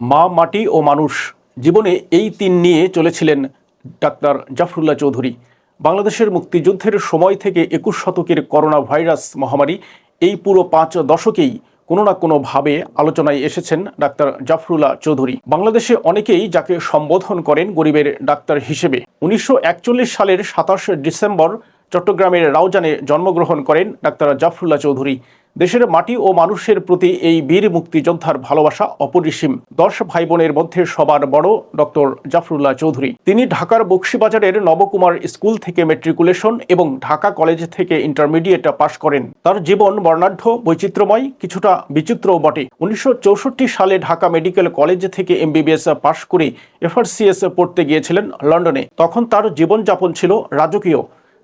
মা, মাটি ও মানুষ জীবনে এই তিন নিয়ে চলেছিলেন ডাক্তার জাফরুল্লাহ চৌধুরী। বাংলাদেশের মুক্তিযুদ্ধের সময় থেকে একুশ শতকের করোনা ভাইরাস মহামারী এই পুরো পাঁচ দশকেই কোনো না কোনোভাবে আলোচনায় এসেছেন ডাক্তার জাফরুল্লাহ চৌধুরী। বাংলাদেশে অনেকেই যাকে সম্বোধন করেন গরিবের ডাক্তার হিসেবে। উনিশশো একচল্লিশ সালের সাতাশ ডিসেম্বর চট্টগ্রামের রাউজানে জন্মগ্রহণ করেন ডাক্তার জাফরুল্লাহ চৌধুরী। দেশের মাটি ও মানুষের প্রতি এই বীর মুক্তিযোদ্ধার ভালোবাসা অপরিসীম। দশ ভাই বোনের মধ্যে সবার বড় ডক্টর জাফরুল্লাহ চৌধুরী। তিনি ঢাকার বক্সিবাজারের নবকুমার স্কুল থেকে মেট্রিকুলেশন এবং ঢাকা কলেজ থেকে ইন্টারমিডিয়েট পাশ করেন। তার জীবন বর্ণাঢ্য, বৈচিত্র্যময়, কিছুটা বিচিত্রও বটে। উনিশশো চৌষট্টি সালে ঢাকা মেডিকেল কলেজ থেকে এমবিবিএস পাশ করে এফআরসিএস পড়তে গিয়েছিলেন লন্ডনে। তখন তার জীবনযাপন ছিল রাজকীয়।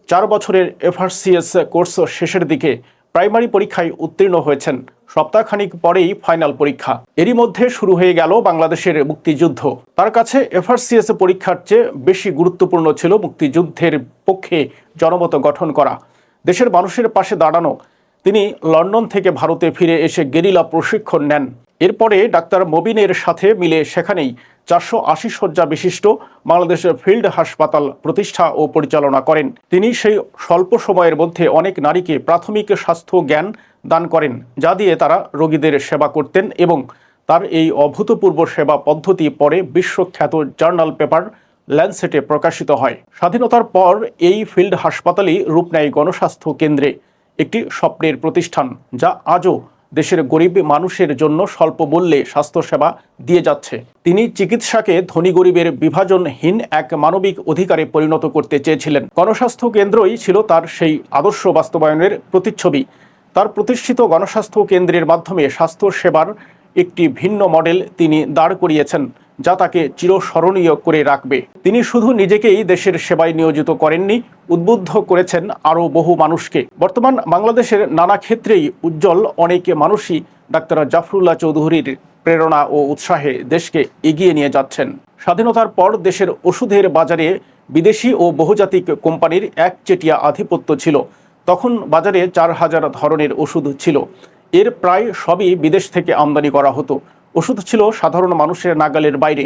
চার বছরের এফআরসিএস কোর্স শেষের দিকে প্রাইমারি পরীক্ষায় উত্তীর্ণ হয়েছেন। সপ্তাহখানিক পরেই ফাইনাল পরীক্ষা। এরই মধ্যে শুরু হয়ে গেল বাংলাদেশের মুক্তিযুদ্ধ। তার কাছে এফআরসিএস পরীক্ষার চেয়ে বেশি গুরুত্বপূর্ণ ছিল মুক্তিযুদ্ধের পক্ষে জনমত গঠন করা। দেশের মানুষের পাশে দাঁড়ানো। তিনি লন্ডন থেকে ভারতে ফিরে এসে গেরিলা প্রশিক্ষণ নেন। এরপরে ডাক্তার মবিনের সাথে মিলে সেখানেই চারশো আশি শয্যা বিশিষ্ট বাংলাদেশের ফিল্ড হাসপাতাল প্রতিষ্ঠা ও পরিচালনা করেন। তিনি সেই স্বল্প সময়ের মধ্যে অনেক নারীকে প্রাথমিক স্বাস্থ্য জ্ঞান দান করেন, যা দিয়ে তারা রোগীদের সেবা করতেন এবং তার এই অভূতপূর্ব সেবা পদ্ধতি পরে বিশ্বখ্যাত জার্নাল পেপার ল্যান্ডসেটে প্রকাশিত হয়। স্বাধীনতার পর এই ফিল্ড হাসপাতালই রূপ নেয় গণস্বাস্থ্য কেন্দ্রে একটি স্বপ্নের প্রতিষ্ঠান, যা আজও দেশের গরিব মানুষের জন্য স্বল্প মূল্যে স্বাস্থ্যসেবা দিয়ে যাচ্ছে। তিনি চিকিৎসাকে ধনী গরিবের বিভাজনহীন এক মানবিক অধিকারে পরিণত করতে চেয়েছিলেন। গণস্বাস্থ্য কেন্দ্রই ছিল তার সেই আদর্শ বাস্তবায়নের প্রতিচ্ছবি। তার প্রতিষ্ঠিত গণস্বাস্থ্য কেন্দ্রের মাধ্যমে স্বাস্থ্য সেবার একটি ভিন্ন মডেল তিনি দাঁড় করিয়েছেন, যা তাকে চিরস্মরণীয় করে রাখবে। তিনি শুধু নিজেকেই দেশের সেবায় নিয়োজিত করেননি, উদ্বুদ্ধ করেছেন আরও বহু মানুষকে। বর্তমান বাংলাদেশের নানা ক্ষেত্রেই উজ্জ্বল অনেক মানুষই ডাক্তার জাফরুল্লাহ চৌধুরীর প্রেরণা ও উৎসাহে দেশকে এগিয়ে নিয়ে যাচ্ছেন। স্বাধীনতার পর দেশের ওষুধের বাজারে বিদেশি ও বহুজাতিক কোম্পানির একচেটিয়া আধিপত্য ছিল। তখন বাজারে চার হাজার ধরনের ওষুধ ছিল। এর প্রায় সবই বিদেশ থেকে আমদানি করা হতো। ওষুধ ছিল সাধারণ মানুষের নাগালের বাইরে।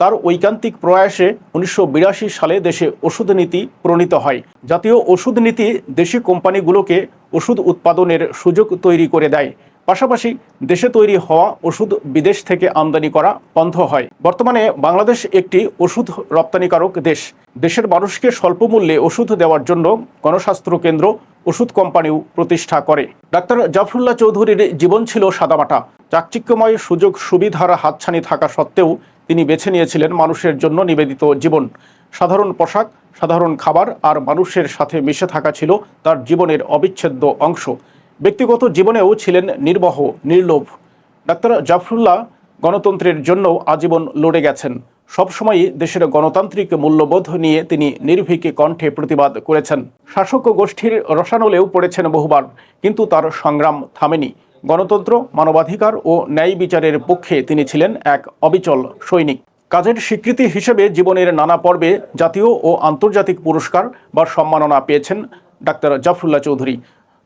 তার ঐকান্তিক প্রয়াসে উনিশশো বিরাশি সালে দেশে ওষুধ নীতি প্রণীত হয়। জাতীয় ওষুধ নীতি দেশি কোম্পানিগুলোকে ওষুধ উৎপাদনের সুযোগ তৈরি করে দেয়। পাশাপাশি দেশে তৈরি হওয়া ওষুধ বিদেশ থেকে আমদানি করা বন্ধ হয়। বর্তমানে বাংলাদেশ একটি ওষুধ রপ্তানিকারক দেশ। দেশের মানুষকে স্বল্প মূল্যে ওষুধ দেওয়ার জন্য গণস্বাস্থ্য কেন্দ্র ওষুধ কোম্পানিও প্রতিষ্ঠা করে। ডাক্তার জাফরুল্লাহ চৌধুরীর জীবন ছিল সাদামাটা। চাকচিক্যময় সুযোগ সুবিধার হাতছানি থাকা সত্ত্বেও তিনি বেছে নিয়েছিলেন মানুষের জন্য নিবেদিত জীবন। সাধারণ পোশাক, সাধারণ খাবার আর মানুষের সাথে মিশে থাকা ছিল তার জীবনের অবিচ্ছেদ্য অংশ। ব্যক্তিগত জীবনেও ছিলেন নির্বহ, নির্লোভ। ডাক্তার জাফরুল্লাহ গণতন্ত্রের জন্য আজীবন লড়ে গেছেন। সবসময়ই দেশের গণতান্ত্রিক মূল্যবোধ নিয়ে তিনি নির্ভীকে কণ্ঠে প্রতিবাদ করেছেন। শাসক গোষ্ঠীর রসানলেও পড়েছেন বহুবার, কিন্তু তার সংগ্রাম থামেনি। গণতন্ত্র, মানবাধিকার ও ন্যায় বিচারের পক্ষে তিনি ছিলেন এক অবিচল সৈনিক। কাজের স্বীকৃতি হিসেবে জীবনের নানা পর্বে জাতীয় ও আন্তর্জাতিক পুরস্কার বা সম্মাননা পেয়েছেন ডাক্তার জাফরুল্লাহ চৌধুরী।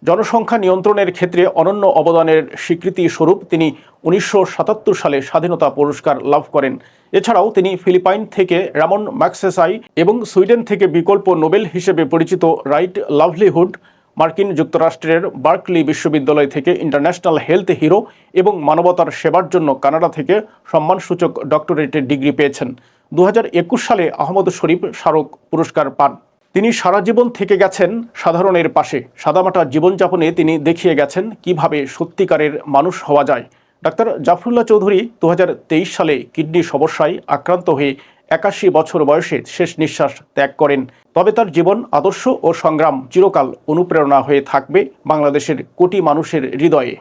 জনসংখ্যা নিয়ন্ত্রণের ক্ষেত্রে অনন্য অবদানের স্বীকৃতি স্বরূপ তিনি উনিশশো সাতাত্তর সালে স্বাধীনতা পুরস্কার লাভ করেন। এছাড়াও তিনি ফিলিপাইন থেকে রামন ম্যাক্সেসাই এবং সুইডেন থেকে বিকল্প নোবেল হিসেবে পরিচিত রাইট লাভলিহুড, মার্কিন যুক্তরাষ্ট্রের বার্কলি বিশ্ববিদ্যালয় থেকে ইন্টারন্যাশনাল হেলথ হিরো এবং মানবতার সেবার জন্য কানাডা থেকে সম্মানসূচক ডক্টরেটের ডিগ্রি পেয়েছেন। দু হাজার একুশ সালে আহমদ শরীফ স্মারক পুরস্কার পান। তিনি সারা জীবন থেকে গেছেন সাধারণের পাশে। সাদামাটা জীবনযাপনে তিনি দেখিয়ে গেছেন কীভাবে সত্যিকারের মানুষ হওয়া যায়। ডাক্তার জাফরুল্লাহ চৌধুরী দু হাজার তেইশ সালে কিডনি সমস্যায় আক্রান্ত হয়ে একাশি বছর বয়সে শেষ নিঃশ্বাস ত্যাগ করেন। তবে তার জীবন আদর্শ ও সংগ্রাম চিরকাল অনুপ্রেরণা হয়ে থাকবে বাংলাদেশের কোটি মানুষের হৃদয়ে।